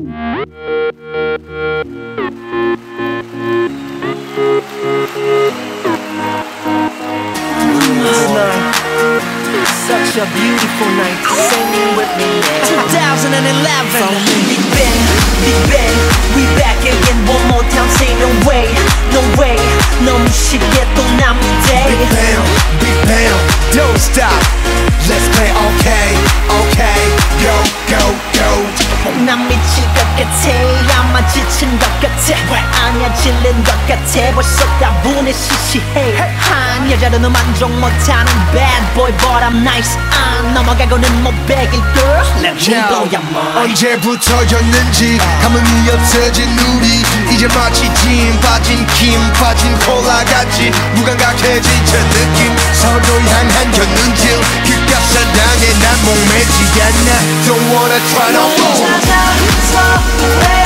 Tonight, such a beautiful night. Singing with me now. 2011. Big Bang, Big Bang. We back again one more time. Say no way, no way. 너무 쉽게 또 남은 day. Big bam, big bam, don't stop. 아마 지친 것 같아. 왜? 아냐 질린 것 같아. 벌써 다분해 시시해. 한 여자로는 만족 못하는 bad boy but I'm nice. 안 넘어가고는 못 베길 girl. Let me blow your mind 언제부터였는지 감흥이 없어진 우리. 이제 마치 진 빠진 김 빠진 콜라 같이 무감각해진 저 느낌. 서로 향한 견눈질. 그깟 사랑에 난 목매지 않아. Don't wanna try no more softly